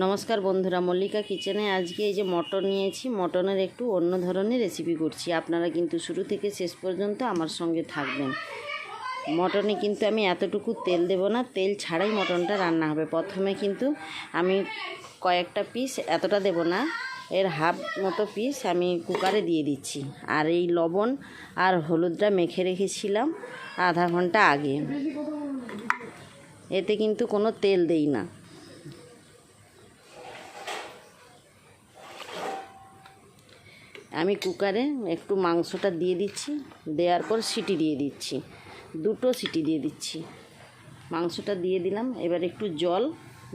নমস্কার বন্ধুরা, মল্লিকা কিচেনে আজকে এই যে মটন নিয়েছি, মটনের একটু অন্য ধরনের রেসিপি করছি। আপনারা কিন্তু শুরু থেকে শেষ পর্যন্ত আমার সঙ্গে থাকবেন। মটনে কিন্তু আমি এতটুকু তেল দেব না, তেল ছাড়াই মটনটা রান্না হবে। প্রথমে কিন্তু আমি কয়েকটা পিস এতটা দেব না, এর হাফ মতো পিস আমি কুকারে দিয়ে দিচ্ছি। আর এই লবণ আর হলুদটা মেখে রেখেছিলাম আধা ঘণ্টা আগে। এতে কিন্তু কোনো তেল দেই না। আমি কুকারে একটু মাংসটা দিয়ে দিচ্ছি, দেওয়ার পর সিটি দিয়ে দিচ্ছি, দুটো সিটি দিয়ে দিচ্ছি। মাংসটা দিয়ে দিলাম, এবার একটু জল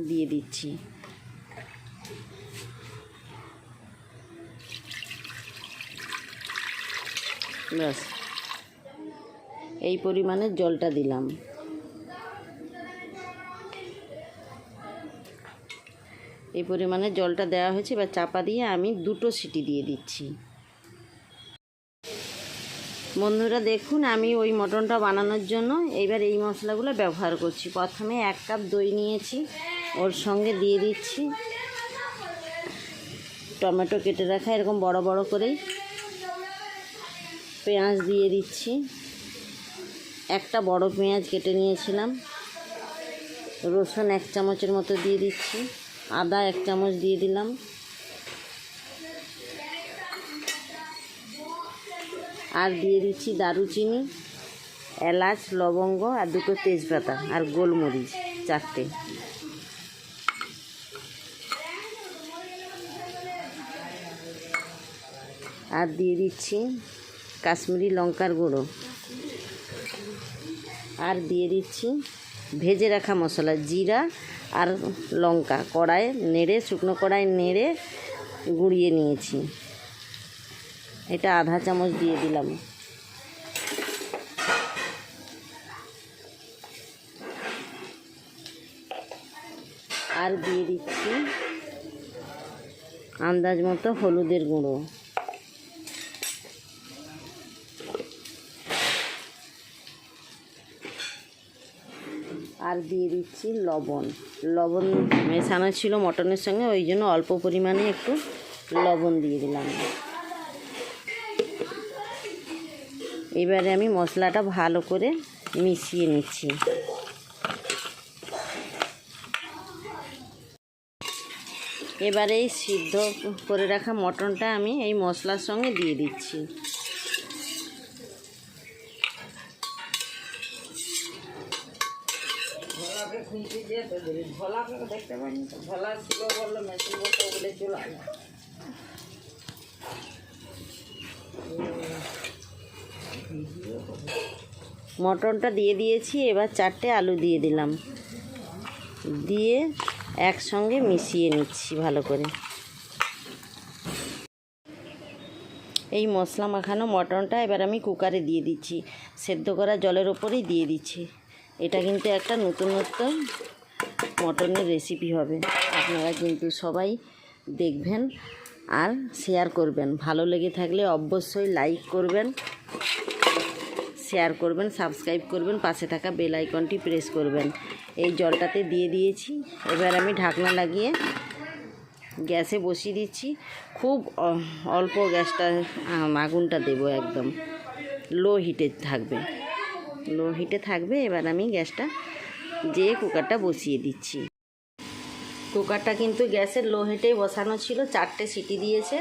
দিয়ে দিচ্ছি। ব্যাস, এই পরিমাণে জলটা দিলাম। এই পরিমাণে জলটা দেওয়া হয়েছে, এবার চাপা দিয়ে আমি দুটো সিটি দিয়ে দিচ্ছি। বন্ধুরা দেখুন, আমি ওই মটনটা বানানোর জন্য এইবার এই মশলাগুলো ব্যবহার করছি। প্রথমে এক কাপ দই নিয়েছি, ওর সঙ্গে দিয়ে দিচ্ছি। টমেটো কেটে রাখা, এরকম বড় বড় করেই। পেঁয়াজ দিয়ে দিচ্ছি। একটা বড় পেঁয়াজ কেটে নিয়েছিলাম। রসুন এক চামচের মতো দিয়ে দিচ্ছি। আদা এক চামচ দিয়ে দিলাম। আর দিয়ে দিচ্ছি দারুচিনি, এলাচ, লবঙ্গ আর দুটো তেজপাতা আর গোলমরিচ, চারটে। আর দিয়ে দিচ্ছি কাশ্মীরি লঙ্কার গুঁড়ো। আর দিয়ে দিচ্ছি ভেজে রাখা মশলা, জিরা আর লঙ্কা। কড়াই নেড়ে, শুকনো কড়াই নেড়ে গুঁড়িয়ে নিয়েছি। এটা আধা চামচ দিয়ে দিলাম। আর দিয়ে দিচ্ছি আন্দাজ মতো হলুদের গুঁড়ো। আর দিয়ে দিচ্ছি লবণ। লবণ মেশানো ছিল মটনের সঙ্গে, ওই জন্য অল্প পরিমাণে একটু লবণ দিয়ে দিলাম। এবারে আমি মশলাটা ভালো করে মিশিয়ে নিচ্ছি। এবারে এই সিদ্ধ করে রাখা মটনটা আমি এই মশলার সঙ্গে দিয়ে দিচ্ছি। ভোলা ছিল মেশিন চলে মটনটা দিয়ে দিয়েছি, এবার চারটে আলু দিয়ে দিলাম। দিয়ে একসঙ্গে মিশিয়ে নিচ্ছি ভালো করে। এই মশলা মাখানো মটনটা এবার আমি কুকারে দিয়ে দিচ্ছি। সেদ্ধ করা জলের ওপরেই দিয়ে দিচ্ছি। এটা কিন্তু একটা নতুনত্ব মটনের রেসিপি হবে। আপনারা কিন্তু সবাই দেখবেন আর শেয়ার করবেন। ভালো লেগে থাকলে অবশ্যই লাইক করবেন। শেয়ার করবেন সাবস্ক্রাইব করবেন, পাশে থাকা বেল আইকনটি প্রেস করবেন। এই জলটাতে দিয়ে দিয়েছি। এবার আমি ঢাকনা লাগিয়ে গ্যাসে বসিয়ে দিচ্ছি। খুব অল্প গ্যাসটা আগুনটা দেবো একদম। লো হিটে থাকবে। লো হিটে থাকবে, এবার আমি গ্যাসটা যেয়ে কুকারটা বসিয়ে দিচ্ছি। কুকারটা কিন্তু গ্যাসের লো হিটেই বসানো ছিল, চারটে সিটি দিয়েছে।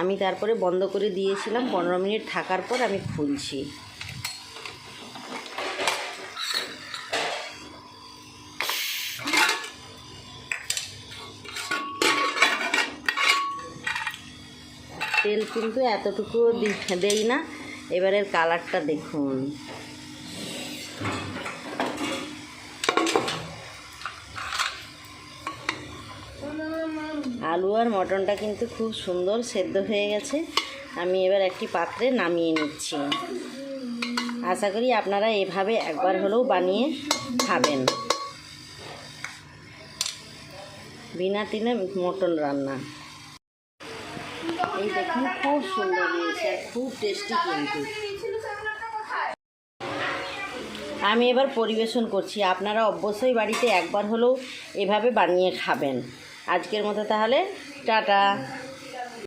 আমি তারপরে বন্ধ করে দিয়েছিলাম। পনেরো মিনিট থাকার পর আমি খুলছি। তেল কিন্তু এতটুকু দেই না। এবারের কালারটা দেখুন। আলু আর মটনটা কিন্তু খুব সুন্দর সেদ্ধ হয়ে গেছে। আমি এবার একটি পাত্রে নামিয়ে নিচ্ছি। আশা করি আপনারা এভাবে একবার হলেও বানিয়ে খাবেন। বিনা তিনে মটন রান্না। এই দেখুন, খুব সুন্দর হয়েছে, খুব টেস্টি কিন্তু। আমি এবার পরিবেশন করছি। আপনারা অবশ্যই বাড়িতে একবার হলেও এভাবে বানিয়ে খাবেন। আজকের মতো তাহলে, টাটা।